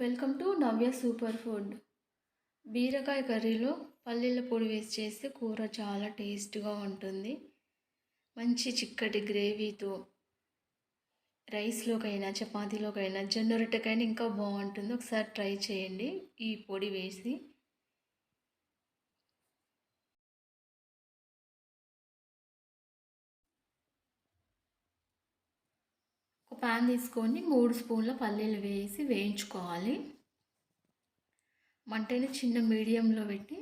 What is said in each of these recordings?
Welcome to Navya super food. బీరకాయ కర్రీలో పల్లీల పొడి వేసి చేస్తే కూర చాలా టేస్ట్గా ఉంటుంది. మంచి చిక్కటి గ్రేవీతో రైస్లోకైనా చపాతీలోకైనా జొన్న రొట్టెకైనా ఇంకా బాగుంటుంది. ఒకసారి ట్రై చేయండి. ఈ పొడి వేసి ప్యాన్ తీసుకొని మూడు స్పూన్ల పల్లీలు వేసి వేయించుకోవాలి. మంటని చిన్న మీడియంలో పెట్టి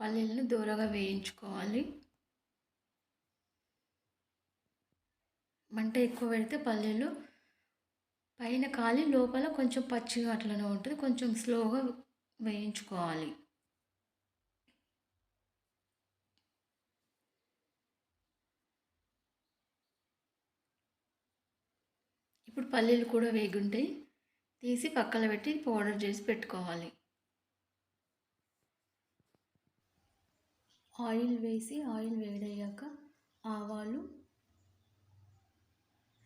పల్లీలను దూరగా వేయించుకోవాలి. మంట ఎక్కువ పెడితే పల్లీలు పైన కాలి లోపల కొంచెం పచ్చిగా అట్లనే ఉంటుంది. కొంచెం స్లోగా వేయించుకోవాలి. ఇప్పుడు పల్లీలు కూడా వేగుంటాయి. తీసి పక్కన పెట్టి పౌడర్ చేసి పెట్టుకోవాలి. ఆయిల్ వేసి ఆయిల్ వేడయ్యాక ఆవాలు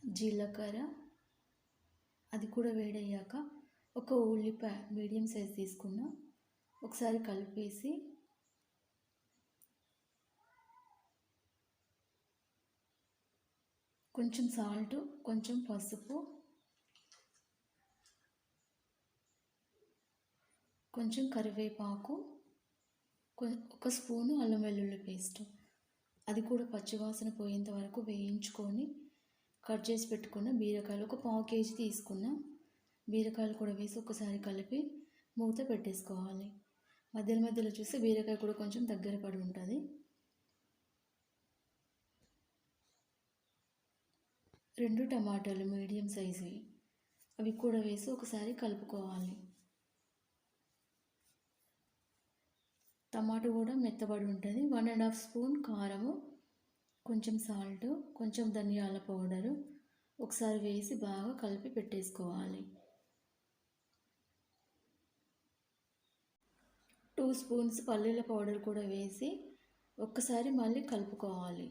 జీలకర్ర అది కూడా వేడయ్యాక ఒక ఉల్లిపాయ మీడియం సైజ్ తీసుకున్నా ఒకసారి కలిపేసి కొంచెం సాల్ట్ కొంచెం పసుపు కొంచెం కరివేపాకు ఒక స్పూను అల్లం వెల్లుల్లి పేస్ట్. అది కూడా పచ్చివాసన పోయేంత వరకు వేయించుకొని కట్ చేసి పెట్టుకున్న బీరకాయలు ఒక పావు కేజీ తీసుకున్న బీరకాయలు కూడా వేసి ఒకసారి కలిపి మూత పెట్టేసుకోవాలి. మధ్యలో మధ్యలో చూస్తే బీరకాయ కూడా కొంచెం దగ్గర పడి ఉంటుంది. రెండు టమాటాలు మీడియం సైజువి అవి కూడా వేసి ఒకసారి కలుపుకోవాలి. టమాటో కూడా మెత్తబడి ఉంటుంది. వన్ అండ్ హాఫ్ స్పూన్ కారము కొంచెం సాల్ట్ కొంచెం ధనియాల పౌడరు ఒకసారి వేసి బాగా కలిపి పెట్టేసుకోవాలి. టూ స్పూన్స్ పల్లీల పౌడర్ కూడా వేసి ఒక్కసారి మళ్ళీ కలుపుకోవాలి.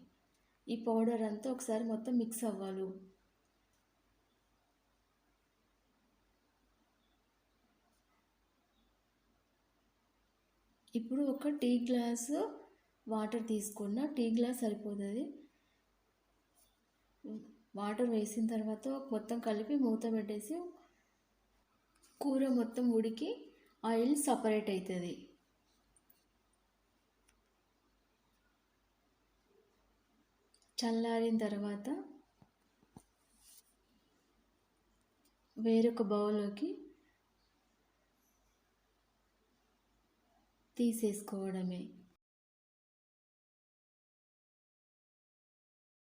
ఈ పౌడర్ అంతా ఒకసారి మొత్తం మిక్స్ అవ్వాలి. ఇప్పుడు ఒక టీ గ్లాస్ వాటర్ తీసుకున్న టీ గ్లాస్ సరిపోతుంది. వాటర్ వేసిన తర్వాత మొత్తం కలిపి మూత పెట్టేసి కూర మొత్తం ఉడికి ఆయిల్ సపరేట్ అవుతుంది చల్లారిన తర్వాత వేరొక బౌల్లోకి తీసేసుకోవడమే.